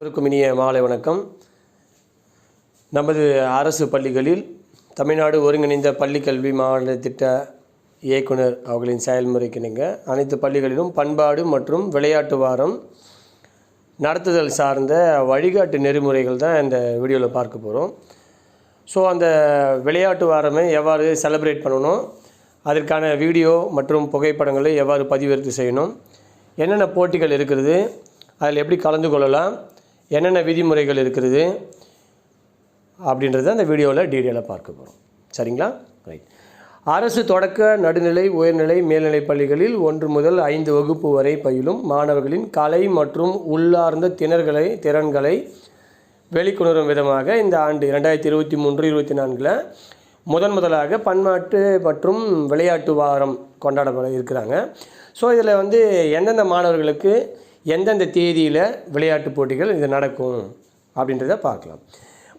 அனைவருக்கும் இனிய மாலை வணக்கம். நமது அரசு பள்ளிகளில் தமிழ்நாடு ஒருங்கிணைந்த பள்ளிக்கல்வி மாநில திட்ட இயக்குனர் அவர்களின் செயல்முறைக்கிணங்க அனைத்து பள்ளிகளிலும் பண்பாடு மற்றும் விளையாட்டு வாரம் நடத்துதல் சார்ந்த வழிகாட்டு நெறிமுறைகள் தான் இந்த வீடியோவில் பார்க்க போகிறோம் ஸோ அந்த விளையாட்டு வாரமே எவ்வாறு செலிப்ரேட் பண்ணணும் அதற்கான வீடியோ மற்றும் புகைப்படங்களை எவ்வாறு பதிவிறத்து செய்யணும் என்னென்ன போட்டிகள் இருக்கிறது அதில் எப்படி கலந்து கொள்ளலாம் என்னென்ன விதிமுறைகள் இருக்கிறது அப்படின்றத அந்த வீடியோவில் டீட்டெயிலாக பார்க்க போகிறோம் சரிங்களா? ரைட் அரசு தொடக்க நடுநிலை உயர்நிலை மேல்நிலைப் பள்ளிகளில் ஒன்று முதல் ஐந்து வகுப்பு வரை பயிலும் மாணவர்களின் கலை மற்றும் உள்ளார்ந்த திணர்களை திறன்களை வெளிக்கொணரும் விதமாக இந்த ஆண்டு இரண்டாயிரத்தி இருபத்தி மூன்று இருபத்தி நான்கில் முதன் முதலாக பண்பாட்டு மற்றும் விளையாட்டு வாரம் கொண்டாடப்பட இருக்கிறாங்க. ஸோ இதில் வந்து எந்தெந்த மாணவர்களுக்கு எந்தெந்த தேதியில் விளையாட்டு போட்டிகள் இது நடக்கும் அப்படின்றத பார்க்கலாம்.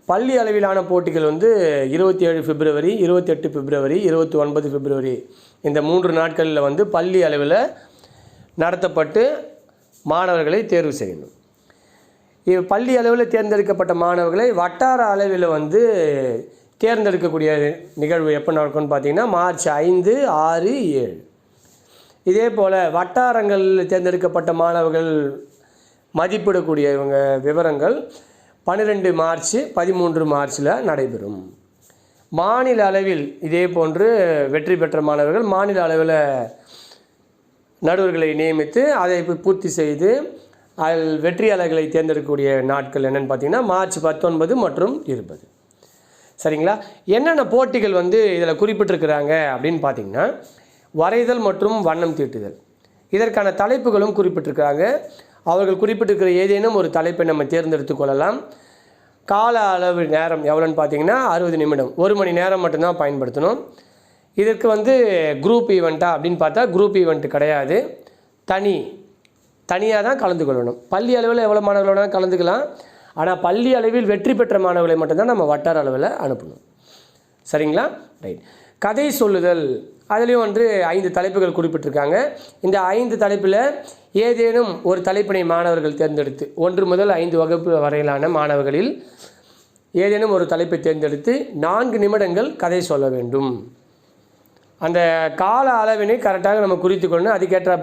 பள்ளி அளவிலான போட்டிகள் வந்து இருபத்தி ஏழு பிப்ரவரி இருபத்தெட்டு பிப்ரவரி இருபத்தி ஒன்பது பிப்ரவரி. இந்த மூன்று நாட்களில் வந்து பள்ளி அளவில் நடத்தப்பட்டு மாணவர்களை தேர்வு செய்யணும். இது பள்ளி அளவில் தேர்ந்தெடுக்கப்பட்ட மாணவர்களை வட்டார அளவில் வந்து தேர்ந்தெடுக்கக்கூடிய நிகழ்வு எப்போ நடக்கும்னு பார்த்தீங்கன்னா மார்ச் ஐந்து ஆறு ஏழு. இதே போல் வட்டாரங்களில் தேர்ந்தெடுக்கப்பட்ட மாணவர்கள் மதிப்பிடக்கூடிய இவங்க விவரங்கள் பன்னிரெண்டு மார்ச் பதிமூன்று மார்ச்சில் நடைபெறும். மாநில அளவில் இதே போன்று வெற்றி பெற்ற மாணவர்கள் மாநில அளவில் நடுவர்களை நியமித்து அதை பூர்த்தி செய்து அதில் வெற்றியாளர்களை தேர்ந்தெடுக்கக்கூடிய நாட்கள் என்னென்னு பார்த்தீங்கன்னா மார்ச் பத்தொன்பது மற்றும் இருபது. சரிங்களா? என்னென்ன போட்டிகள் வந்து இதில் குறிப்பிட்டிருக்கிறாங்க அப்படின்னு பார்த்தீங்கன்னா வரைதல் மற்றும் வண்ணம் தீட்டுதல். இதற்கான தலைப்புகளும் குறிப்பிட்டிருக்கிறாங்க. அவர்கள் குறிப்பிட்டிருக்கிற ஏதேனும் ஒரு தலைப்பை நம்ம தேர்ந்தெடுத்து கொள்ளலாம். கால அளவு நேரம் எவ்வளோன்னு பார்த்தீங்கன்னா அறுபது நிமிடம். ஒரு மணி நேரம் மட்டும்தான் பயன்படுத்தணும். இதற்கு வந்து குரூப் ஈவெண்ட்டா அப்படின்னு பார்த்தா குரூப் ஈவெண்ட் கிடையாது. தனி தனியாக தான் கலந்து கொள்ளணும். பள்ளி அளவில் எவ்வளோ மாணவர்களோட கலந்துக்கலாம். ஆனால் பள்ளி அளவில் வெற்றி பெற்ற மாணவர்களை மட்டும்தான் நம்ம வட்டார அளவில் அனுப்பணும். சரிங்களா? ரைட் கதை சொல்லுதல். அதுலேயும் வந்து ஐந்து தலைப்புகள் குறிப்பிட்டிருக்காங்க. இந்த ஐந்து தலைப்பில் ஏதேனும் ஒரு தலைப்பினை மாணவர்கள் தேர்ந்தெடுத்து ஒன்று முதல் ஐந்து வகுப்பு வரையிலான மாணவர்களில் ஏதேனும் ஒரு தலைப்பை தேர்ந்தெடுத்து நான்கு நிமிடங்கள் கதை சொல்ல வேண்டும். அந்த கால அளவினை கரெக்டாக நம்ம குறித்து கொண்டு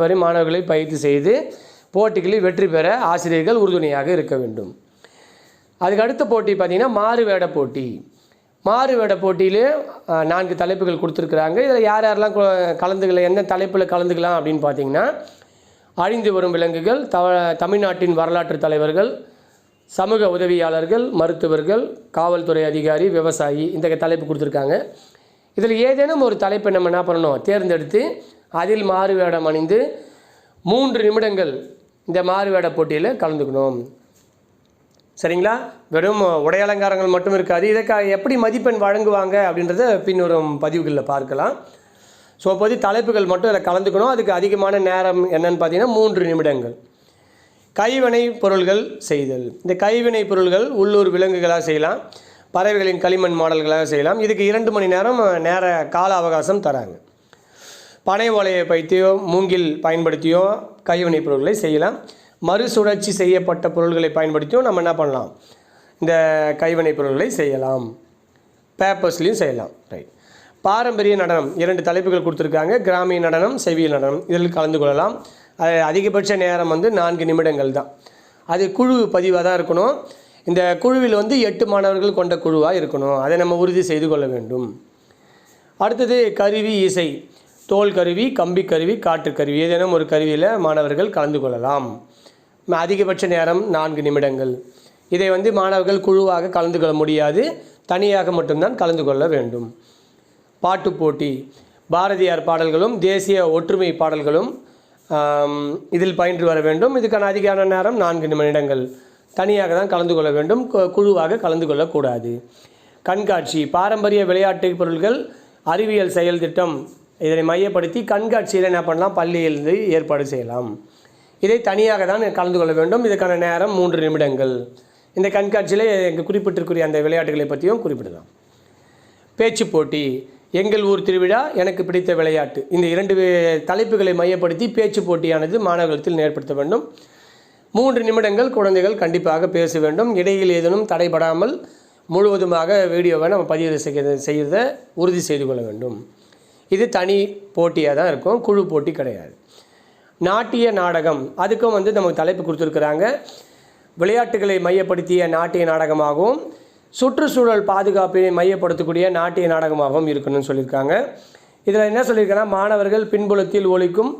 மாதிரி மாணவர்களை பயிற்சி செய்து போட்டிகளில் வெற்றி பெற ஆசிரியர்கள் உறுதுணையாக இருக்க வேண்டும். அதுக்கு அடுத்த போட்டி பார்த்திங்கன்னா மாறு வேட போட்டி. மாறுவேட போட்டியிலே நான்கு தலைப்புகள் கொடுத்துருக்குறாங்க. இதில் யார் யாரெல்லாம் கலந்துக்கலாம் கலந்துக்கல என்ன தலைப்பில் கலந்துக்கலாம் அப்படின்னு பார்த்தீங்கன்னா அழிந்து வரும் விலங்குகள் த தமிழ்நாட்டின் வரலாற்று தலைவர்கள் சமூக உதவியாளர்கள் மருத்துவர்கள் காவல்துறை அதிகாரி விவசாயி இந்த தலைப்பு கொடுத்துருக்காங்க. இதில் ஏதேனும் ஒரு தலைப்பை நம்ம என்ன பண்ணணும்? தேர்ந்தெடுத்து அதில் மாறுவேடம் அணிந்து மூன்று நிமிடங்கள் இந்த மாறுவேட போட்டியில் கலந்துக்கணும். சரிங்களா? வெறும் உடை அலங்காரங்கள் மட்டும் இருக்காது. இதற்காக எப்படி மதிப்பெண் வழங்குவாங்க அப்படின்றத பின்வரும் பதிவுகளில் பார்க்கலாம். ஸோ அப்போது தலைப்புகள் மட்டும் இதில் கலந்துக்கணும். அதுக்கு அதிகமான நேரம் என்னன்னு பார்த்தீங்கன்னா மூன்று நிமிடங்கள். கைவினை பொருள்கள் செய்தல். இந்த கைவினை பொருள்கள் உள்ளூர் விலங்குகளாக செய்யலாம். பறவைகளின் களிமண் மாடல்களாக செய்யலாம். இதுக்கு இரண்டு மணி நேரம் நேர கால அவகாசம் தராங்க. பனை ஓலையை பைத்தியோ மூங்கில் பயன்படுத்தியோ கைவினைப் பொருட்களை செய்யலாம். மறுசுழற்சி செய்யப்பட்ட பொருள்களை பயன்படுத்தியும் நம்ம என்ன பண்ணலாம்? இந்த கைவினைப் பொருட்களை செய்யலாம். பேப்பர்ஸ்லையும் செய்யலாம். ரைட் பாரம்பரிய நடனம் இரண்டு தலைப்புகள் கொடுத்துருக்காங்க. கிராமிய நடனம் செவியல் நடனம். இதில் கலந்து கொள்ளலாம். அது அதிகபட்ச நேரம் வந்து நான்கு நிமிடங்கள் தான். அது குழு பதிவாக தான் இருக்கணும். இந்த குழுவில் வந்து எட்டு மாணவர்கள் கொண்ட குழுவாக இருக்கணும். அதை நம்ம உறுதி செய்து கொள்ள வேண்டும். அடுத்தது கருவி இசை. தோல் கருவி கம்பி கருவி காற்று கருவி. ஏதேனும் ஒரு கருவியில் மாணவர்கள் கலந்து கொள்ளலாம். அதிகபட்ச நேரம் நான்கு நிமிடங்கள். இதை வந்து மாணவர்கள் குழுவாக கலந்து கொள்ள முடியாது. தனியாக மட்டும்தான் கலந்து கொள்ள வேண்டும். பாட்டு போட்டி. பாரதியார் பாடல்களும் தேசிய ஒற்றுமை பாடல்களும் இதில் பயின்று வர வேண்டும். இதுக்கான அதிகமான நேரம் நான்கு நிமிடங்கள். தனியாக தான் கலந்து கொள்ள வேண்டும். கு- குழுவாக கலந்து கொள்ளக்கூடாது. கண்காட்சி. பாரம்பரிய விளையாட்டு பொருட்கள் அறிவியல் செயல் திட்டம். இதனை மையப்படுத்தி கண்காட்சியில் என்ன பண்ணலாம்? பள்ளியிலிருந்து ஏற்பாடு செய்யலாம். இதை தனியாக தான் கலந்து கொள்ள வேண்டும். இதுக்கான நேரம் மூன்று நிமிடங்கள். இந்த கண்காட்சியில் எங்கள் குறிப்பிட்டிருக்கிற அந்த விளையாட்டுகளை பற்றியும் குறிப்பிடலாம். பேச்சு போட்டி. எங்கள் ஊர் திருவிழா எனக்கு பிடித்த விளையாட்டு. இந்த இரண்டு தலைப்புகளை மையப்படுத்தி பேச்சு போட்டியானது மாணவர்களத்தில் ஏற்படுத்த வேண்டும். மூன்று நிமிடங்கள் குழந்தைகள் கண்டிப்பாக பேச வேண்டும். இடையில் ஏதேனும் தடைபடாமல் முழுவதுமாக வீடியோவை நம்ம பதிவு செய்ய செய்கிறத உறுதி செய்து கொள்ள வேண்டும். இது தனி போட்டியாக தான் இருக்கும். குழு போட்டி கிடையாது. நாட்டிய நாடகம். அதுக்கும் வந்து நமக்கு தலைப்பு கொடுத்துருக்குறாங்க. விளையாட்டுகளை மையப்படுத்திய நாட்டிய நாடகமாகவும் சுற்றுச்சூழல் பாதுகாப்பினை மையப்படுத்தக்கூடிய நாட்டிய நாடகமாகவும் இருக்கணும்னு சொல்லியிருக்காங்க. இதில் என்ன சொல்லியிருக்கேன்னா மாணவர்கள் பின்புலத்தில் ஒழிக்கும்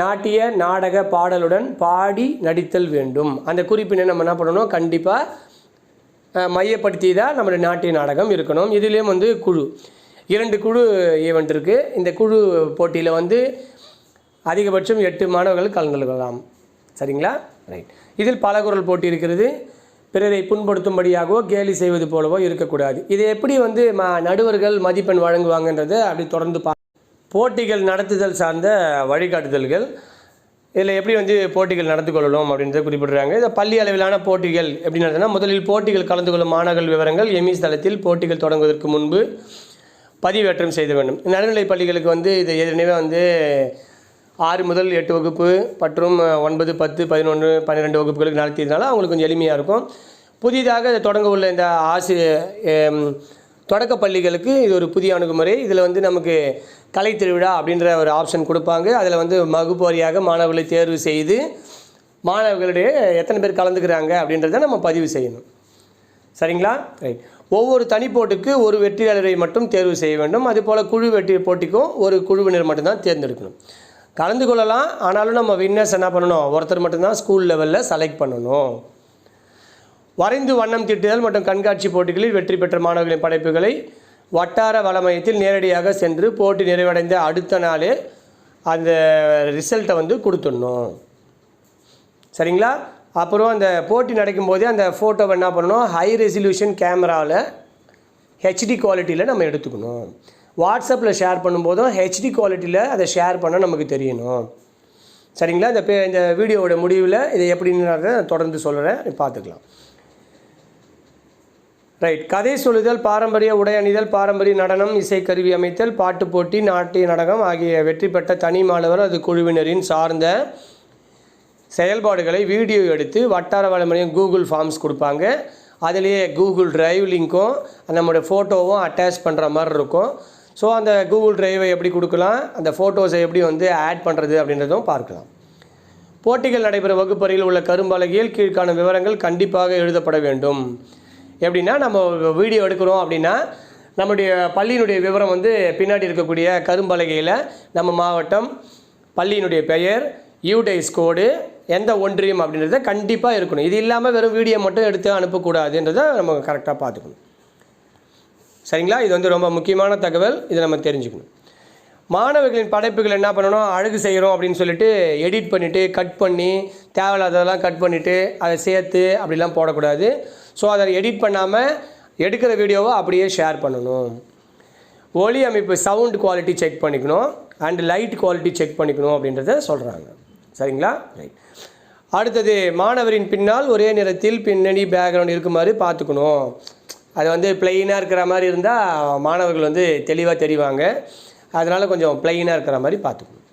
நாட்டிய நாடக பாடலுடன் பாடி நடித்தல் வேண்டும். அந்த குறிப்பினை நம்ம என்ன பண்ணணும்? கண்டிப்பாக மையப்படுத்தி தான் நம்மளுடைய நாட்டிய நாடகம் இருக்கணும். இதுலேயும் வந்து குழு இரண்டு குழு ஈவெண்ட் இருக்குது இந்த குழு போட்டியில் வந்து அதிகபட்சம் எட்டு மாணவர்கள் கலந்து கொள்ளலாம். சரிங்களா? ரைட் இதில் பலகுரல் போட்டி இருக்கிறது பிறரை புண்படுத்தும்படியாகவோ கேலி செய்வது போலவோ இருக்கக்கூடாது. இதை எப்படி வந்து ம நடுவர்கள் மதிப்பெண் வழங்குவாங்கன்றதை அப்படி தொடர்ந்து பா போட்டிகள் நடத்துதல் சார்ந்த வழிகாட்டுதல்கள். இதில் எப்படி வந்து போட்டிகள் நடந்து கொள்ளணும் அப்படின்றத குறிப்பிடுறாங்க. இந்த பள்ளி அளவிலான போட்டிகள் எப்படி நடத்தினா முதலில் போட்டிகள் கலந்து கொள்ளும் மாணவர்கள் விவரங்கள் எமிஸ் தளத்தில் போட்டிகள் தொடங்குவதற்கு முன்பு பதிவேற்றம் செய்த வேண்டும். நடுநிலைப் பள்ளிகளுக்கு வந்து இது ஏற்கனவே வந்து ஆறு முதல் எட்டு வகுப்பு மற்றும் ஒன்பது பத்து பதினொன்று பன்னிரெண்டு வகுப்புகளுக்கு நடத்தியதுனால அவங்களுக்கு கொஞ்சம் எளிமையாக இருக்கும். புதிதாக தொடங்க உள்ள இந்த ஆசி தொடக்க பள்ளிகளுக்கு இது ஒரு புதிய அணுகுமுறை. இதில் வந்து நமக்கு கலை திருவிழா அப்படின்ற ஒரு ஆப்ஷன் கொடுப்பாங்க. அதில் வந்து வகுப்பு மாணவர்களை தேர்வு செய்து மாணவர்களுடைய எத்தனை பேர் கலந்துக்கிறாங்க அப்படின்றத நம்ம பதிவு செய்யணும். சரிங்களா? ரைட் ஒவ்வொரு தனிப்போட்டுக்கு ஒரு வெற்றியாளரை மட்டும் தேர்வு செய்ய வேண்டும். அதுபோல் குழு வெற்றி போட்டிக்கும் ஒரு குழுவினர் மட்டும்தான் தேர்ந்தெடுக்கணும். கலந்து கொள்ளலாம் ஆனாலும் நம்ம வின்னர்ஸ் என்ன பண்ணணும்? ஒருத்தர் மட்டும்தான் ஸ்கூல் லெவலில் செலக்ட் பண்ணணும். வரைந்து வண்ணம் திட்டுதல் மற்றும் கண்காட்சி போட்டிகளில் வெற்றி பெற்ற மாணவர்களின் படைப்புகளை வட்டார வளமையத்தில் நேரடியாக சென்று போட்டி நிறைவடைந்த அடுத்த நாளே அந்த ரிசல்ட்டை வந்து கொடுத்துடணும். சரிங்களா? அப்புறம் அந்த போட்டி நடக்கும்போதே அந்த ஃபோட்டோவை என்ன பண்ணணும்? ஹை ரெசல்யூஷன் கேமராவில் ஹெச்டி குவாலிட்டியில் நம்ம எடுத்துக்கணும். வாட்ஸ்அப்பில் ஷேர் பண்ணும்போதும் ஹெச்டி குவாலிட்டியில் அதை ஷேர் பண்ண நமக்கு தெரியணும். சரிங்களா? இந்த பே இந்த வீடியோவோட முடிவில் இதை எப்படின்னு நான் தொடர்ந்து சொல்கிறேன் பார்த்துக்கலாம். ரைட் கதை சொல்லுதல் பாரம்பரிய உடை அணிதல் பாரம்பரிய நடனம் இசைக்கருவி அமைத்தல் பாட்டு போட்டி நாட்டிய நாடகம் ஆகிய வெற்றி பெற்ற தனி மாணவர் அது குழுவினரின் சார்ந்த செயல்பாடுகளை வீடியோ எடுத்து வட்டார வளமுறையும் கூகுள் ஃபார்ம்ஸ் கொடுப்பாங்க. அதுலேயே கூகுள் டிரைவ் லிங்க்கும் நம்மளோட ஃபோட்டோவும் அட்டாச் பண்ணுற மாதிரி இருக்கும். ஸோ அந்த கூகுள் ட்ரைவை எப்படி கொடுக்கலாம்? அந்த ஃபோட்டோஸை எப்படி வந்து ஆட் பண்ணுறது அப்படின்றதும் பார்க்கலாம். போட்டிகள் நடைபெறும் வகுப்பறையில் உள்ள கரும்பலகையில் கீழ்கான விவரங்கள் கண்டிப்பாக எழுதப்பட வேண்டும். எப்படின்னா நம்ம வீடியோ எடுக்கிறோம் அப்படின்னா நம்முடைய பள்ளியினுடைய விவரம் வந்து பின்னாடி இருக்கக்கூடிய கரும்பலகையில் நம்ம மாவட்டம் பள்ளியினுடைய பெயர் யூடைஸ் கோடு எந்த ஒன்றியம் அப்படின்றத கண்டிப்பாக இருக்கணும். இது இல்லாமல் வெறும் வீடியோ மட்டும் எடுத்து அனுப்பக்கூடாதுன்றதை நம்ம கரெக்டாக பார்த்துக்கணும். சரிங்களா? இது வந்து ரொம்ப முக்கியமான தகவல். இதை நம்ம தெரிஞ்சுக்கணும். மாணவர்களின் படைப்புகள் என்ன பண்ணணும்? அழகு செய்கிறோம் அப்படின்னு சொல்லிட்டு எடிட் பண்ணிவிட்டு கட் பண்ணி தேவையில்லாததெல்லாம் கட் பண்ணிவிட்டு அதை சேர்த்து அப்படிலாம் போடக்கூடாது. ஸோ அதை எடிட் பண்ணாமல் எடுக்கிற வீடியோவை அப்படியே ஷேர் பண்ணணும். ஒலி அமைப்பு சவுண்ட் குவாலிட்டி செக் பண்ணிக்கணும். அண்ட் லைட் குவாலிட்டி செக் பண்ணிக்கணும் அப்படின்றத சொல்கிறாங்க சரிங்களா? ரைட் அடுத்தது மாணவரின் பின்னால் ஒரே நிறத்தில் பின்னணி பேக்ரவுண்ட் இருக்குமாறு பார்த்துக்கணும். அது வந்து பிளெயினாக இருக்கிற மாதிரி இருந்தால் மாணவர்கள் வந்து தெளிவாக தெரிவாங்க. அதனால் கொஞ்சம் பிளெயினாக இருக்கிற மாதிரி பார்த்துக்கணும்.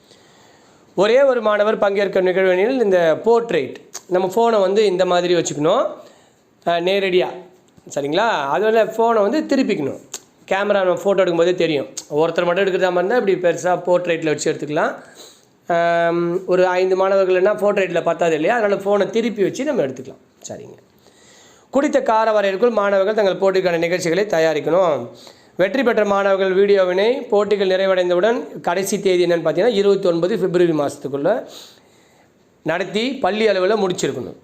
ஒரே ஒரு மாணவர் பங்கேற்கும் நிகழ்வெனில் இந்த போர்ட்ரேட் நம்ம ஃபோனை வந்து இந்த மாதிரி வச்சுக்கணும். நேரடியாக சரிங்களா? அதில் ஃபோனை வந்து திருப்பிக்கணும். கேமரா நம்ம ஃபோட்டோ எடுக்கும்போதே தெரியும். ஒருத்தர் மட்டும் எடுக்கிறதா மாதிரி இருந்தால் இப்படி பெருசாக போர்ட்ரேட்டில் வச்சு எடுத்துக்கலாம். ஒரு ஐந்து மாணவர்கள்னா போர்ட்ரேட்டில் பார்த்தாது இல்லையா? அதனால் ஃபோனை திருப்பி வச்சு நம்ம எடுத்துக்கலாம். சரிங்க. குறித்த கால வரையிற்குள் மாணவர்கள் தங்கள் போட்டிக்கான நிகழ்ச்சிகளை தயாரிக்கணும். வெற்றி பெற்ற மாணவர்கள் வீடியோவினை போட்டிகள் நிறைவடைந்தவுடன் கடைசி தேதி என்னென்னு பார்த்தீங்கன்னா இருபத்தி ஒன்பது பிப்ரவரி மாதத்துக்குள்ளே நடத்தி பள்ளி அளவில் முடிச்சிருக்கணும்.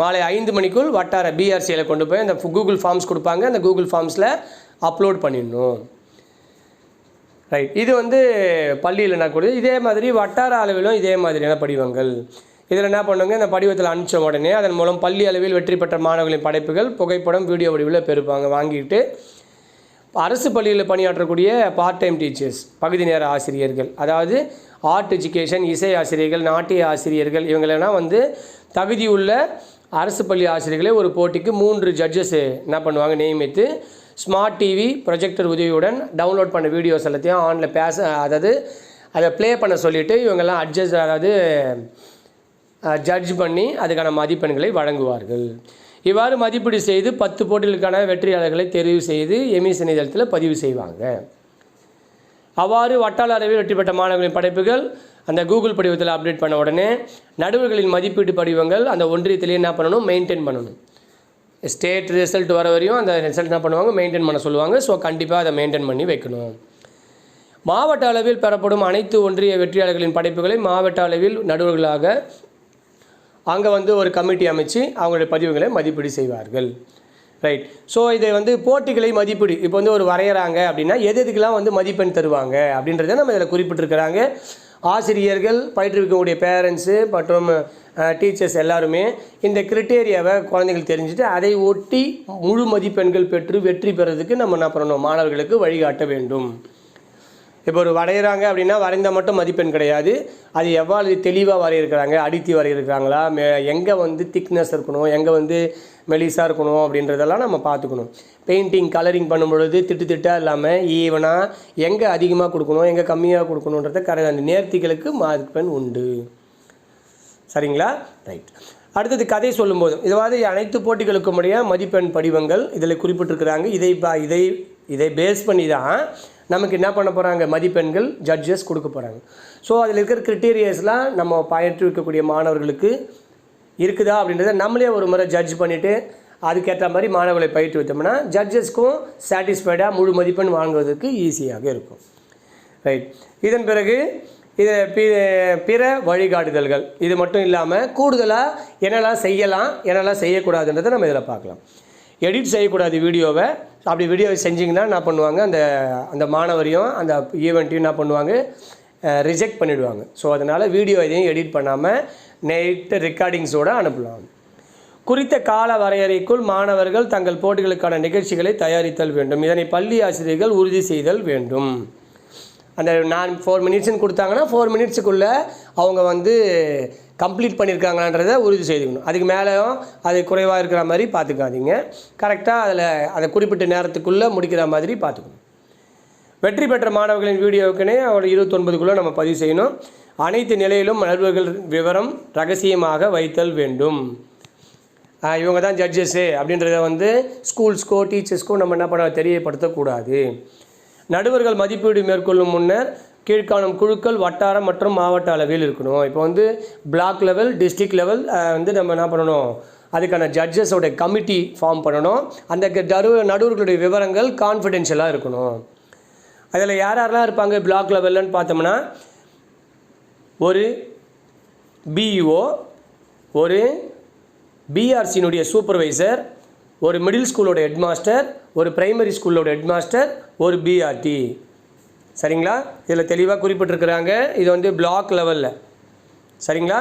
மாலை ஐந்து மணிக்குள் வட்டார பிஆர்சியில் கொண்டு போய் அந்த கூகுள் ஃபார்ம்ஸ் கொடுப்பாங்க. அந்த கூகுள் ஃபார்ம்ஸில் அப்லோட் பண்ணிடணும். ரைட் இது வந்து பள்ளியில் நடக்கூடிய இதே மாதிரி வட்டார அளவிலும் இதே மாதிரியான படிவங்கள். இதில் என்ன பண்ணுவாங்க இந்த படிவத்தில் அனுப்பிச்ச உடனே அதன் மூலம் பள்ளி அளவில் வெற்றி பெற்ற மாணவர்களின் படைப்புகள் புகைப்படம் வீடியோ வடிவில் பெறுப்பாங்க வாங்கிட்டு அரசு பள்ளியில் பணியாற்றக்கூடிய பார்ட் டைம் டீச்சர்ஸ் பகுதி நேர ஆசிரியர்கள் அதாவது ஆர்ட் எஜுகேஷன் இசை ஆசிரியர்கள் நாட்டிய ஆசிரியர்கள் இவங்களெல்லாம் வந்து தகுதி உள்ள அரசு பள்ளி ஆசிரியர்களே ஒரு போட்டிக்கு மூன்று ஜட்ஜஸ் என்ன பண்ணுவாங்க நியமித்து ஸ்மார்ட் டிவி ப்ரொஜெக்டர் உதவியுடன் டவுன்லோட் பண்ண வீடியோஸ் எல்லாத்தையும் ஆனில் பேச அதாவது அதை ப்ளே பண்ண சொல்லிவிட்டு இவங்கெல்லாம் அட்ஜஸ்ட் அதாவது ஜட்ஜ் பண்ணி அதுக்கான மதிப்பெண்களை வழங்குவார்கள். இவ்வாறு மதிப்பீடு செய்து பத்து போட்டிகளுக்கான வெற்றியாளர்களை தெரிவு செய்து எமிசன் இதழத்தில் பதிவு செய்வாங்க. அவ்வாறு வட்டார அளவில் வெற்றி பெற்ற மாணவர்களின் படைப்புகள் அந்த கூகுள் படிவத்தில் அப்டேட் பண்ண உடனே நடுவர்களின் மதிப்பீட்டு படிவங்கள் அந்த ஒன்றியத்திலே என்ன பண்ணணும்? மெயின்டைன் பண்ணணும். ஸ்டேட் ரிசல்ட் வர வரையும் அந்த ரிசல்ட் என்ன பண்ணுவாங்க? மெயின்டைன் பண்ண சொல்லுவாங்க. ஸோ கண்டிப்பாக அதை மெயின்டைன் பண்ணி வைக்கணும். மாவட்ட அளவில் பெறப்படும் அனைத்து ஒன்றிய வெற்றியாளர்களின் படைப்புகளை மாவட்ட அளவில் நடுவர்களாக அங்கே வந்து ஒரு கமிட்டி அமைச்சு அவங்களுடைய பதிவுகளை மதிப்பீடு செய்வார்கள். ரைட் ஸோ இதை வந்து போட்டிகளை மதிப்பீடு. இப்போ வந்து ஒரு வரைகிறாங்க அப்படின்னா எது எதுக்கெல்லாம் வந்து மதிப்பெண் தருவாங்க அப்படின்றத நம்ம இதில் குறிப்பிட்டிருக்கிறாங்க. ஆசிரியர்கள் பயிற்றுவிக்கக்கூடிய பேரண்ட்ஸு மற்றும் டீச்சர்ஸ் எல்லாருமே இந்த கிரிட்டேரியாவை குழந்தைகள் தெரிஞ்சுட்டு அதை ஒட்டி முழு மதிப்பெண்கள் பெற்று வெற்றி பெறதுக்கு நம்ம என்ன பண்ணணும்? மாணவர்களுக்கு வழிகாட்ட வேண்டும். இப்போ ஒரு வரைகிறாங்க அப்படின்னா வரைந்தால் மட்டும் மதிப்பெண் கிடையாது. அது எவ்வாறு தெளிவாக வரையிருக்கிறாங்க அடித்து வரையிருக்கிறாங்களா மே எங்கே வந்து திக்னஸ் இருக்கணும்? எங்கே வந்து மெலிசாக இருக்கணும்? அப்படின்றதெல்லாம் நம்ம பார்த்துக்கணும். பெயிண்டிங் கலரிங் பண்ணும் பொழுது திட்டு திட்டாக இல்லாமல் ஈவனாக எங்கே அதிகமாக கொடுக்கணும்? எங்கே கம்மியாக கொடுக்கணுன்றத கரெக்ட் அந்த நேர்த்திகளுக்கு மதிப்பெண் உண்டு. சரிங்களா? ரைட் அடுத்தது கதை சொல்லும்போது. இதுவாது அனைத்து போட்டிகளுக்கும் உடைய மதிப்பெண் படிவங்கள் இதில் குறிப்பிட்டிருக்கிறாங்க. இதை பா- இதை இதை பேஸ் பண்ணி தான் நமக்கு என்ன பண்ண போகிறாங்க மதிப்பெண்கள் ஜட்ஜஸ் கொடுக்க போகிறாங்க ஸோ அதில் இருக்கிற கிரிட்டீரியஸ்லாம் நம்ம பயிற்றுவிக்கக்கூடிய மாணவர்களுக்கு இருக்குதா அப்படின்றத நம்மளே ஒரு முறை ஜட்ஜ் பண்ணிவிட்டு அதுக்கேற்ற மாதிரி மாணவர்களை பயிற்றுவித்தோம்னா ஜட்ஜஸ்க்கும் சாட்டிஸ்ஃபைடாக முழு மதிப்பெண் வாங்குவதற்கு ஈஸியாக இருக்கும். ரைட் இதன் பிறகு இது பிற வழிகாட்டுதல்கள். இது மட்டும் இல்லாமல் கூடுதலாக என்னெல்லாம் செய்யலாம் என்னெல்லாம் செய்யக்கூடாதுன்றதை நம்ம இதில் பார்க்கலாம். எடிட் செய்யக்கூடாது வீடியோவை. அப்படி வீடியோ செஞ்சிங்கன்னா என்ன பண்ணுவாங்க? அந்த அந்த மாணவரையும் அந்த ஈவெண்ட்டையும் என்ன பண்ணுவாங்க? ரிஜெக்ட் பண்ணிவிடுவாங்க ஸோ அதனால் வீடியோ எதையும் எடிட் பண்ணாமல் நைட்டு ரெக்கார்டிங்ஸோடு அனுப்பலாம். குறித்த கால வரையறைக்குள் மாணவர்கள் தங்கள் போட்டிகளுக்கான நிகழ்ச்சிகளை தயாரித்தல் வேண்டும். இதனை பள்ளி ஆசிரியர்கள் உறுதி செய்தல் வேண்டும். அந்த நான் ஃபோர் மினிட்ஸ்னு கொடுத்தாங்கன்னா ஃபோர் மினிட்ஸுக்குள்ளே அவங்க வந்து கம்ப்ளீட் பண்ணியிருக்காங்களான்றதை உறுதி செய்துக்கணும். அதுக்கு மேலேயும் அது குறைவாக இருக்கிற மாதிரி பார்த்துக்காதீங்க. கரெக்டாக அதில் அதை குறிப்பிட்ட நேரத்துக்குள்ளே முடிக்கிற மாதிரி பார்த்துக்கணும். வெற்றி பெற்ற மாணவர்களின் வீடியோவுக்குனே அவரோட இருபத்தொன்பதுக்குள்ளே நம்ம பதிவு செய்யணும். அனைத்து நிலையிலும் நடுவர்கள் விவரம் ரகசியமாக வைத்தல் வேண்டும். இவங்க தான் ஜட்ஜஸ்ஸு அப்படின்றத வந்து ஸ்கூல்ஸ்க்கோ டீச்சர்ஸ்க்கோ நம்ம என்ன பண்ண தெரியப்படுத்தக்கூடாது. நடுவர்கள் மதிப்பீடு மேற்கொள்ளும் முன்னர் கீழ்காணும் குழுக்கள் வட்டாரம் மற்றும் மாவட்ட அளவில் இருக்கணும். இப்போ வந்து பிளாக் லெவல் டிஸ்ட்ரிக்ட் லெவல் வந்து நம்ம என்ன பண்ணணும்? அதுக்கான ஜட்ஜஸோட கமிட்டி ஃபார்ம் பண்ணணும். அந்த க- நடுவ நடுவர்களுடைய விவரங்கள் கான்ஃபிடென்ஷியலாக இருக்கணும். அதில் யார் யாரெல்லாம் இருப்பாங்க பிளாக் லெவல்லன்னு பார்த்தோம்னா ஒரு பிஇஓ ஒரு பிஆர்சியினுடைய சூப்பர்வைசர் ஒரு மிடில் ஸ்கூலோட ஹெட்மாஸ்டர் ஒரு பிரைமரி ஸ்கூலோட ஹெட்மாஸ்டர் ஒரு பிஆர்டி சரிங்களா? இதில் தெளிவாக குறிப்பிட்டிருக்கிறாங்க. இது வந்து பிளாக் லெவலில் சரிங்களா?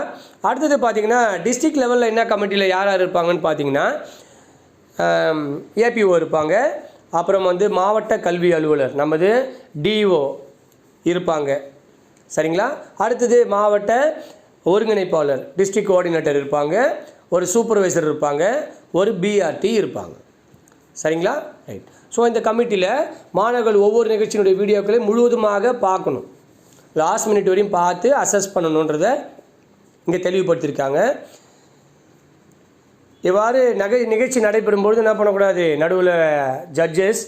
அடுத்தது பார்த்தீங்கன்னா டிஸ்ட்ரிக்ட் லெவலில் என்ன கமிட்டியில் யார் யார் இருப்பாங்கன்னு பார்த்தீங்கன்னா ஏபிஓ இருப்பாங்க. அப்புறம் வந்து மாவட்ட கல்வி அலுவலர் நமது டிஓ இருப்பாங்க. சரிங்களா? அடுத்தது மாவட்ட ஒருங்கிணைப்பாளர் டிஸ்ட்ரிக்ட் கோஆர்டினேட்டர் இருப்பாங்க. ஒரு சூப்பர்வைசர் இருப்பாங்க. ஒரு பிஆர்டி இருப்பாங்க. சரிங்களா? ரைட் ஸோ இந்த கமிட்டியில் மாணவர்கள் ஒவ்வொரு நிகழ்ச்சியினுடைய வீடியோக்களை முழுவதுமாக பார்க்கணும். லாஸ்ட் மினிட் வரையும் பார்த்து அசஸ் பண்ணணுன்றதை இங்கே தெளிவுபடுத்தியிருக்காங்க. இவ்வாறு நகை நிகழ்ச்சி நடைபெறும்பொழுது என்ன பண்ணக்கூடாது? நடுவில் ஜட்ஜஸ்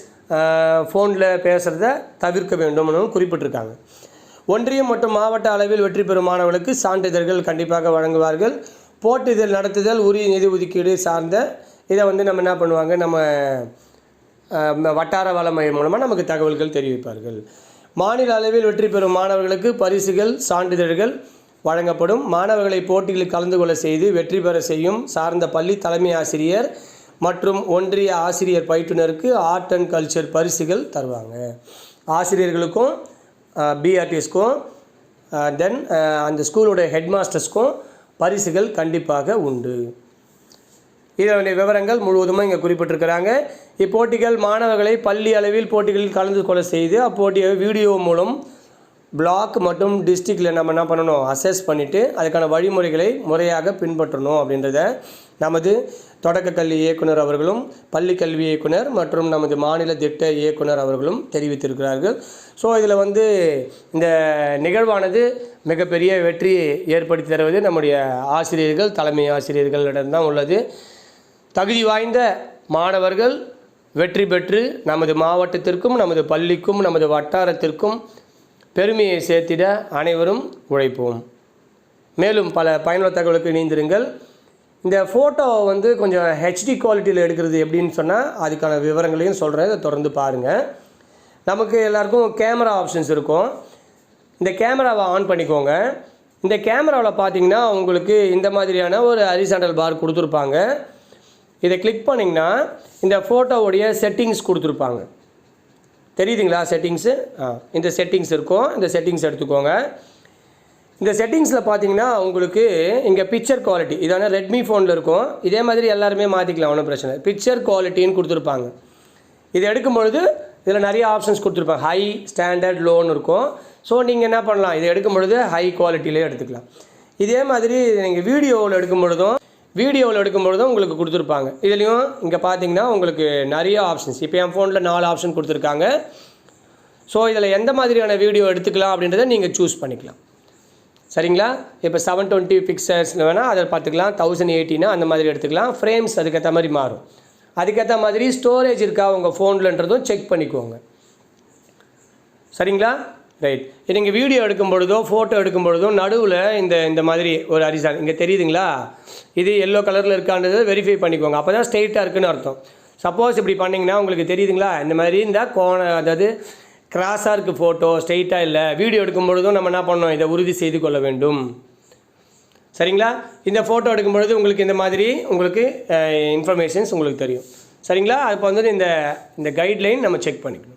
ஃபோனில் பேசுகிறத தவிர்க்க வேண்டும்னு குறிப்பிட்டிருக்காங்க. ஒன்றியம் மற்றும் மாவட்ட அளவில் வெற்றி பெறும் மாணவர்களுக்கு சான்றிதழ்கள் கண்டிப்பாக வழங்குவார்கள். போட்டிதழ் நடத்துதல் உரிய நிதி ஒதுக்கீடு சார்ந்த இதை வந்து நம்ம என்ன பண்ணுவாங்க? நம்ம வட்டார வள மையம் மூலமாக நமக்கு தகவல்கள் தெரிவிப்பார்கள். மாநில அளவில் வெற்றி பெறும் மாணவர்களுக்கு பரிசுகள் சான்றிதழ்கள் வழங்கப்படும். மாணவர்களை போட்டிகளில் கலந்து கொள்ள செய்து வெற்றி பெற செய்யும் சார்ந்த பள்ளி தலைமை ஆசிரியர் மற்றும் ஒன்றிய ஆசிரியர் பயிற்றுனருக்கு ஆர்ட் அண்ட் கல்ச்சர் பரிசுகள் தருவாங்க. ஆசிரியர்களுக்கும் பிஆர்டிஎஸ்க்கும் தென் அந்த ஸ்கூலோட ஹெட்மாஸ்டர்ஸ்க்கும் பரிசுகள் கண்டிப்பாக உண்டு. இதனுடைய விவரங்கள் முழுவதுமாக இங்கே குறிப்பிட்டிருக்கிறாங்க. இப்போட்டிகள் மாணவர்களை பள்ளி அளவில் போட்டிகளில் கலந்து கொள்ள செய்து அப்போட்டியை வீடியோ மூலம் பிளாக் மற்றும் டிஸ்ட்ரிக்டில் நம்ம என்ன பண்ணணும்? அசஸ் பண்ணிவிட்டு அதுக்கான வழிமுறைகளை முறையாக பின்பற்றணும் அப்படின்றத நமது தொடக்க கல்வி இயக்குனர் அவர்களும் பள்ளி கல்வி இயக்குனர் மற்றும் நமது மாநில திட்ட இயக்குனர் அவர்களும் தெரிவித்திருக்கிறார்கள். ஸோ இதில் வந்து இந்த நிகழ்வானது மிகப்பெரிய வெற்றி ஏற்படுத்தி தருவது நம்முடைய ஆசிரியர்கள் தலைமை ஆசிரியர்களிடம் தான் உள்ளது. தகுதி வாய்ந்த மாணவர்கள் வெற்றி பெற்று நமது மாவட்டத்திற்கும் நமது பள்ளிக்கும் நமது வட்டாரத்திற்கும் பெருமையை சேர்த்திட அனைவரும் உழைப்போம். மேலும் பல பயனுள்ள தகவலுக்கு இணைந்திருங்கள். இந்த ஃபோட்டோ வந்து கொஞ்சம் ஹெச்டி குவாலிட்டியில் எடுக்கிறது எப்படின்னு சொன்னால் அதுக்கான விவரங்களையும் சொல்கிறேன் இதை தொடர்ந்து பாருங்கள் நமக்கு எல்லாருக்கும் கேமரா ஆப்ஷன்ஸ் இருக்கும். இந்த கேமராவை ஆன் பண்ணிக்கோங்க. இந்த கேமராவில் பார்த்தீங்கன்னா உங்களுக்கு இந்த மாதிரியான ஒரு ஹரிசாண்டல் பார் கொடுத்துருப்பாங்க. இதை கிளிக் பண்ணிங்கன்னா இந்த ஃபோட்டோவுடைய செட்டிங்ஸ் கொடுத்துருப்பாங்க. தெரியுதுங்களா செட்டிங்ஸு ஆ இந்த செட்டிங்ஸ் இருக்கும். இந்த செட்டிங்ஸ் எடுத்துக்கோங்க. இந்த செட்டிங்ஸில் பார்த்தீங்கன்னா உங்களுக்கு இங்கே பிக்சர் குவாலிட்டி இதான ரெட்மி ஃபோனில் இருக்கும். இதே மாதிரி எல்லாருமே மாற்றிக்கலாம் ஒன்றும் பிரச்சனை இல்லை. பிக்சர் குவாலிட்டின்னு கொடுத்துருப்பாங்க. இது எடுக்கும் பொழுது இதில் நிறைய ஆப்ஷன்ஸ் கொடுத்துருப்பாங்க. ஹை ஸ்டாண்டர்ட் லோன் இருக்கும். ஸோ நீங்கள் என்ன பண்ணலாம்? இதை எடுக்கும் பொழுது ஹை குவாலிட்டியிலே எடுத்துக்கலாம். இதே மாதிரி நீங்கள் வீடியோவில் எடுக்கும் பொழுதும் வீடியோவில் எடுக்கும்பொழுதும் உங்களுக்கு கொடுத்துருப்பாங்க. இதுலேயும் இங்கே பார்த்தீங்கன்னா உங்களுக்கு நிறைய ஆப்ஷன்ஸ் இப்போ என் ஃபோனில் நாலு ஆப்ஷன் கொடுத்துருக்காங்க. ஸோ இதில் எந்த மாதிரியான வீடியோ எடுத்துக்கலாம் அப்படின்றத நீங்கள் சூஸ் பண்ணிக்கலாம். சரிங்களா? இப்போ செவன் டுவெண்ட்டி பிக்சர்ஸ்னு வேணால் அதை பார்த்துக்கலாம். தௌசண்ட் எயிட்டினா அந்த மாதிரி எடுத்துக்கலாம். ஃப்ரேம்ஸ் அதுக்கேற்ற மாதிரி மாறும். அதுக்கேற்ற மாதிரி ஸ்டோரேஜ் இருக்கா உங்கள் ஃபோன்லன்றதும் செக் பண்ணிக்கோங்க. சரிங்களா? ரைட் நீங்கள் வீடியோ எடுக்கும் பொழுதோ ஃபோட்டோ எடுக்கும் பொழுதோ நடுவில் இந்த இந்த மாதிரி ஒரு அரிசான் இங்கே தெரியுதுங்களா? இது எல்லோ கலரில் இருக்கான்றதை வெரிஃபை பண்ணிக்கோங்க. அப்போ தான் ஸ்ட்ரெயிட்டாக இருக்குன்னு அர்த்தம். சப்போஸ் இப்படி பண்ணிங்கன்னா உங்களுக்கு தெரியுதுங்களா? இந்த மாதிரி இந்த கோண அதாவது கிராஸாக இருக்குது ஃபோட்டோ ஸ்ட்ரெயிட்டாக இல்லை. வீடியோ எடுக்கும் பொழுதும் நம்ம என்ன பண்ணோம் இதை உறுதி செய்து கொள்ள வேண்டும். சரிங்களா? இந்த ஃபோட்டோ எடுக்கும் பொழுது உங்களுக்கு இந்த மாதிரி உங்களுக்கு இன்ஃபர்மேஷன்ஸ் உங்களுக்கு தெரியும். சரிங்களா? அப்போ வந்து இந்த இந்த கைட்லைன் நம்ம செக் பண்ணிக்கணும்.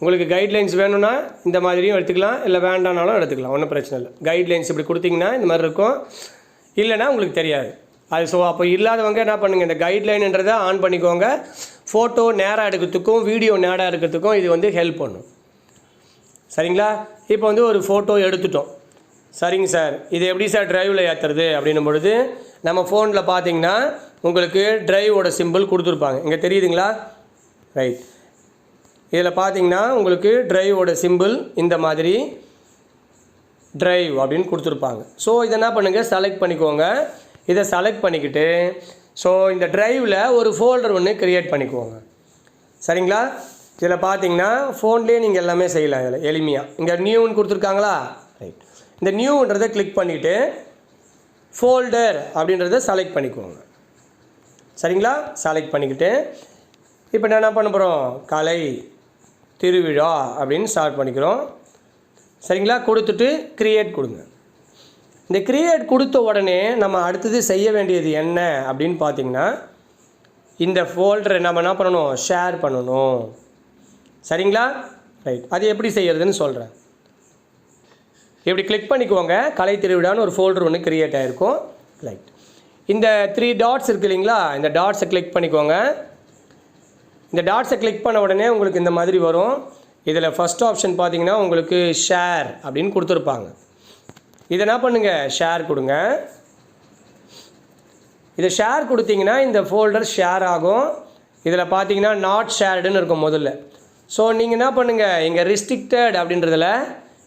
உங்களுக்கு கைட்லைன்ஸ் வேணும்னா இந்த மாதிரியும் எடுத்துக்கலாம். இல்லை வேண்டானாலும் எடுத்துக்கலாம். ஒன்றும் பிரச்சனை இல்லை. கைட்லைன்ஸ் இப்படி கொடுத்தீங்கன்னா இந்த மாதிரி இருக்கும். இல்லைன்னா உங்களுக்கு தெரியாது. அது ஸோ அப்போ இல்லாதவங்க என்ன பண்ணுங்கள் இந்த கைட்லைன்ன்றதை ஆன் பண்ணிக்கோங்க. ஃபோட்டோ நேராக எடுக்கிறதுக்கும் வீடியோ நேராக எடுக்கிறதுக்கும் இது வந்து ஹெல்ப் பண்ணும். சரிங்களா? இப்போ வந்து ஒரு ஃபோட்டோ எடுத்துட்டோம். சரிங்க சார். இது எப்படி சார் டிரைவில் ஏற்றுறது அப்படின்னும் பொழுது நம்ம ஃபோனில் பார்த்தீங்கன்னா உங்களுக்கு டிரைவோட சிம்பிள் கொடுத்துருப்பாங்க. இங்கே தெரியுதுங்களா? ரைட் இதில் பார்த்தீங்கன்னா உங்களுக்கு டிரைவோட சிம்பிள் இந்த மாதிரி டிரைவ் அப்படின்னு கொடுத்துருப்பாங்க. ஸோ இதை என்ன பண்ணுங்கள் செலக்ட் பண்ணிக்கோங்க. இதை செலக்ட் பண்ணிக்கிட்டு ஸோ இந்த டிரைவில் ஒரு ஃபோல்டர் ஒன்று க்ரியேட் பண்ணிக்கோங்க. சரிங்களா? இதில் பார்த்தீங்கன்னா ஃபோன்லேயே நீங்கள் எல்லாமே செய்யலாம் இதில் எளிமையாக இங்கே நியூன்னு கொடுத்துருக்காங்களா? ரைட் இந்த நியூன்றதை கிளிக் பண்ணிவிட்டு ஃபோல்டர் அப்படின்றத செலக்ட் பண்ணிக்கோங்க. சரிங்களா? செலக்ட் பண்ணிக்கிட்டு இப்போ நான் என்ன பண்ண போகிறோம் கலை. திருவிழா அப்படின்னு ஸ்டார்ட் பண்ணிக்கிறோம். சரிங்களா? கொடுத்துட்டு க்ரியேட் கொடுங்க. இந்த க்ரியேட் கொடுத்த உடனே நம்ம அடுத்தது செய்ய வேண்டியது என்ன அப்படின்னு பார்த்தீங்கன்னா இந்த ஃபோல்டரை நம்ம என்ன பண்ணணும்? ஷேர் பண்ணணும். சரிங்களா? ரைட் அது எப்படி செய்கிறதுன்னு சொல்கிறேன் இப்படி கிளிக் பண்ணிக்கோங்க. கலை திருவிழான்னு ஒரு ஃபோல்டர் ஒன்று க்ரியேட் ஆகிருக்கும் ரைட் இந்த த்ரீ டாட்ஸ் இருக்கு இல்லைங்களா? இந்த டாட்ஸை கிளிக் பண்ணிக்கோங்க. இந்த டாட்ஸை கிளிக் பண்ண உடனே உங்களுக்கு இந்த மாதிரி வரும். இதில் ஃபஸ்ட் ஆப்ஷன் பார்த்தீங்கன்னா உங்களுக்கு ஷேர் அப்படின்னு கொடுத்துருப்பாங்க. இதை என்ன பண்ணுங்கள் ஷேர் கொடுங்க. இதை ஷேர் கொடுத்தீங்கன்னா இந்த ஃபோல்டர் ஷேர் ஆகும். இதில் பார்த்தீங்கன்னா நாட் ஷேர்டுன்னு இருக்கும் முதல்ல. ஸோ நீங்கள் என்ன பண்ணுங்கள் இங்கே ரிஸ்ட்ரிக்டட் அப்படின்றதில்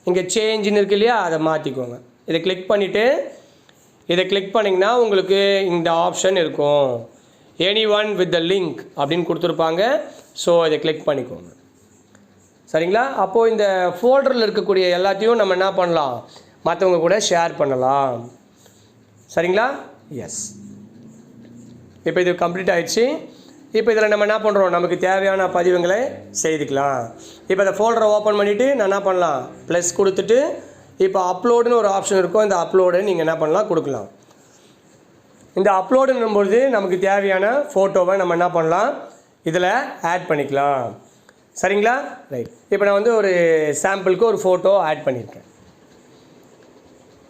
இங்கே சேஞ்சுன்னு இருக்கு இல்லையா? அதை மாற்றிக்கோங்க இதை கிளிக் பண்ணிவிட்டு இதை கிளிக் பண்ணிங்கன்னா உங்களுக்கு இந்த ஆப்ஷன் இருக்கும். Any one with the link அப்படின்னு கொடுத்துருப்பாங்க. ஸோ இதை கிளிக் பண்ணிக்கோங்க. சரிங்களா? அப்போது இந்த ஃபோல்டரில் இருக்கக்கூடிய எல்லாத்தையும் நம்ம என்ன பண்ணலாம்? மற்றவங்க கூட ஷேர் பண்ணலாம். சரிங்களா? எஸ் இப்போ இது கம்ப்ளீட் ஆயிடுச்சு. இப்போ இதில் நம்ம என்ன பண்ணுறோம் நமக்கு தேவையான பதிவுங்களை செய்துக்கலாம். இப்போ இந்த ஃபோல்டரை ஓப்பன் பண்ணிவிட்டு நான் என்ன பண்ணலாம்? ப்ளஸ் கொடுத்துட்டு இப்போ அப்லோடுன்னு ஒரு ஆப்ஷன் இருக்கும். இந்த அப்லோடு நீங்கள் என்ன பண்ணலாம்? கொடுக்கலாம். இந்த அப்லோடுன்னும் பொழுது நமக்கு தேவையான ஃபோட்டோவை நம்ம என்ன பண்ணலாம்? இதில் ஆட் பண்ணிக்கலாம். சரிங்களா? ரைட் இப்போ நான் வந்து ஒரு சாம்பிளுக்கு ஒரு ஃபோட்டோ ஆட் பண்ணியிருக்கேன்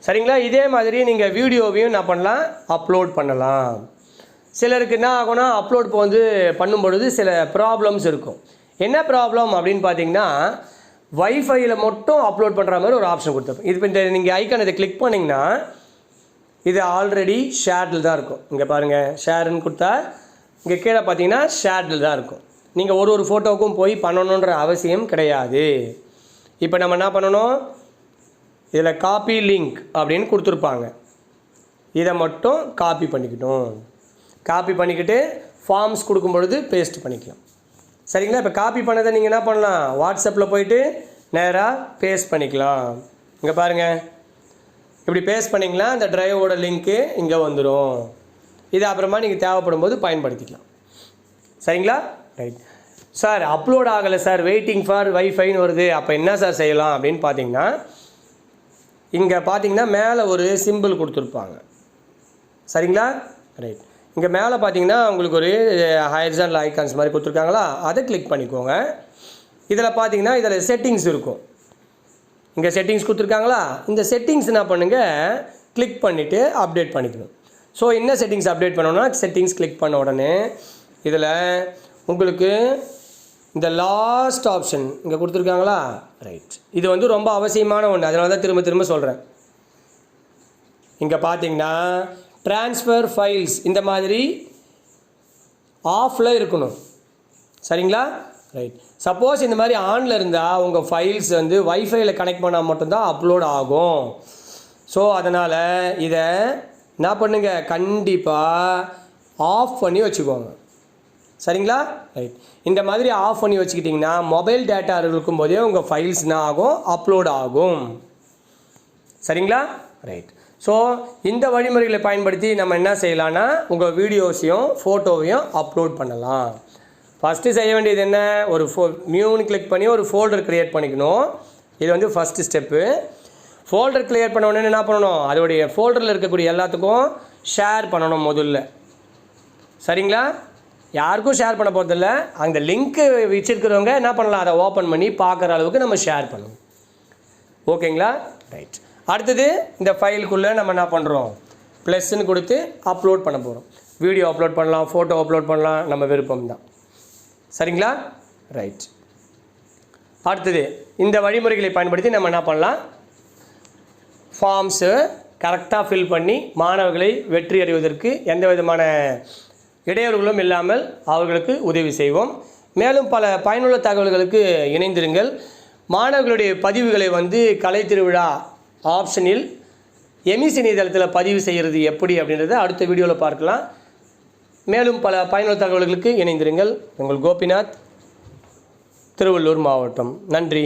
சரிங்களா? இதே மாதிரி நீங்கள் வீடியோவையும் என்ன பண்ணலாம்? அப்லோட் பண்ணலாம். சிலருக்கு என்ன ஆகும்னா அப்லோட் இப்போ வந்து பண்ணும் பொழுது சில ப்ராப்ளம்ஸ் இருக்கும். என்ன ப்ராப்ளம் அப்படின்னு பார்த்தீங்கன்னா வைஃபையில் மட்டும் அப்லோட் பண்ணுற மாதிரி ஒரு ஆப்ஷன் கொடுத்துருப்போம் இது இப்போ இந்த நீங்கள் ஐக்கான் இதை கிளிக் பண்ணிங்கன்னா இது ஆல்ரெடி ஷேர்டில் தான் இருக்கும். இங்கே பாருங்கள் ஷேருன்னு கொடுத்தா இங்கே கீழே பார்த்தீங்கன்னா ஷேர்டில் தான் இருக்கும். நீங்கள் ஒரு ஒரு ஃபோட்டோவுக்கும் போய் பண்ணணுன்ற அவசியம் கிடையாது. இப்போ நம்ம என்ன பண்ணணும்? இதில் காப்பி லிங்க் அப்படின்னு கொடுத்துருப்பாங்க. இதை மட்டும் காப்பி பண்ணிக்கிட்டோம் காப்பி பண்ணிக்கிட்டு ஃபார்ம்ஸ் கொடுக்கும் பொழுது பேஸ்ட் பண்ணிக்கலாம். சரிங்களா? இப்போ காப்பி பண்ணதை நீங்கள் என்ன பண்ணலாம்? வாட்ஸ்அப்பில் போயிட்டு நேராக பேஸ்ட் பண்ணிக்கலாம். இங்கே பாருங்கள் இப்படி பேஸ்ட் பண்ணிங்களா அந்த டிரைவோட லிங்க்கு இங்கே வந்துடும் இது அப்புறமா நீங்கள் தேவைப்படும் போது பயன்படுத்திக்கலாம். சரிங்களா? ரைட் சார் அப்லோட் ஆகலை சார். வெயிட்டிங் ஃபார் வைஃபைன்னு வருது. அப்போ என்ன சார் செய்யலாம் அப்படின்னு பார்த்தீங்கன்னா இங்கே பார்த்தீங்கன்னா மேலே ஒரு சிம்பிள் கொடுத்துருப்பாங்க. சரிங்களா? ரைட் இங்கே மேலே பார்த்தீங்கன்னா உங்களுக்கு ஒரு ஹைர்சன் ஐக்கான்ஸ் மாதிரி கொடுத்துருக்காங்களா? அதை கிளிக் பண்ணிக்கோங்க. இதில் பார்த்தீங்கன்னா இதில் செட்டிங்ஸ் இருக்கும். இங்கே செட்டிங்ஸ் கொடுத்துருக்காங்களா? இந்த செட்டிங்ஸ் என்ன பண்ணுங்கள் கிளிக் பண்ணிவிட்டு அப்டேட் பண்ணிக்கணும். ஸோ என்ன செட்டிங்ஸ் அப்டேட் பண்ணணும்னா செட்டிங்ஸ் கிளிக் பண்ண உடனே இதில் உங்களுக்கு இந்த லாஸ்ட் ஆப்ஷன் இங்கே கொடுத்துருக்காங்களா? ரைட் இது வந்து ரொம்ப அவசியமான ஒன்று அதனால தான் திரும்ப திரும்ப சொல்கிறேன் இங்கே பார்த்தீங்கன்னா ட்ரான்ஸ்ஃபர் ஃபைல்ஸ் இந்த மாதிரி ஆஃபில் இருக்கணும். சரிங்களா? ரைட் சப்போஸ் இந்த மாதிரி ஆனில் இருந்தால் உங்கள் ஃபைல்ஸ் வந்து வைஃபையில் கனெக்ட் பண்ணால் மட்டும்தான் அப்லோட் ஆகும். ஸோ அதனால் இதை என்ன பண்ணுங்கள் கண்டிப்பாக ஆஃப் பண்ணி வச்சுக்கோங்க. சரிங்களா? ரைட் இந்த மாதிரி ஆஃப் பண்ணி வச்சுக்கிட்டிங்கன்னா மொபைல் டேட்டா இருக்கும் போதே உங்கள் ஃபைல்ஸ் என்ன ஆகும்? அப்லோட் ஆகும். சரிங்களா? ரைட் ஸோ இந்த வழிமுறைகளை பயன்படுத்தி நம்ம என்ன செய்யலாம்னா உங்கள் வீடியோஸையும் ஃபோட்டோவையும் அப்லோட் பண்ணலாம். ஃபஸ்ட்டு செய்ய வேண்டியது என்ன? ஒரு ஃபோ நியூன்னு கிளிக் பண்ணி ஒரு ஃபோல்டர் க்ரியேட் பண்ணிக்கணும். இது வந்து ஃபஸ்ட்டு ஸ்டெப்பு ஃபோல்டர் கிளியர் பண்ண உடனே என்ன பண்ணணும்? அதோடைய ஃபோல்டரில் இருக்கக்கூடிய எல்லாத்துக்கும் ஷேர் பண்ணணும் முதல்ல. சரிங்களா? யாருக்கும் ஷேர் பண்ண போகிறதில்ல அந்த லிங்க்கு வச்சிருக்கிறவங்க என்ன பண்ணலாம்? அதை ஓப்பன் பண்ணி பார்க்குற அளவுக்கு நம்ம ஷேர் பண்ணணும். ஓகேங்களா? ரைட் அடுத்தது இந்த ஃபைலுக்குள்ளே நம்ம என்ன பண்ணுறோம் ப்ளஸ்ன்னு கொடுத்து அப்லோட் பண்ண போகிறோம் வீடியோ அப்லோட் பண்ணலாம் ஃபோட்டோ அப்லோட் பண்ணலாம். நம்ம விருப்பம் தான் சரிங்களா? ரைட் அடுத்தது இந்த வழிமுறைகளை பயன்படுத்தி நம்ம என்ன பண்ணலாம்? ஃபார்ம்ஸு கரெக்டாக ஃபில் பண்ணி மாணவர்களை வெற்றி அடைவதற்கு எந்த விதமான இடையூறுகளும் இல்லாமல் அவர்களுக்கு உதவி செய்வோம். மேலும் பல பயனுள்ள தகவல்களுக்கு இணைந்திருங்கள். மாணவர்களுடைய பதிவுகளை வந்து கலை திருவிழா ஆப்ஷனில் எமிசி இணையதளத்தில் பதிவு செய்கிறது எப்படி அப்படின்றத அடுத்த வீடியோவில் பார்க்கலாம். மேலும் பல பயனுள்ள தகவல்களுக்கு இணைந்திருங்கள். உங்கள் கோபிநாத் திருவள்ளூர் மாவட்டம். நன்றி.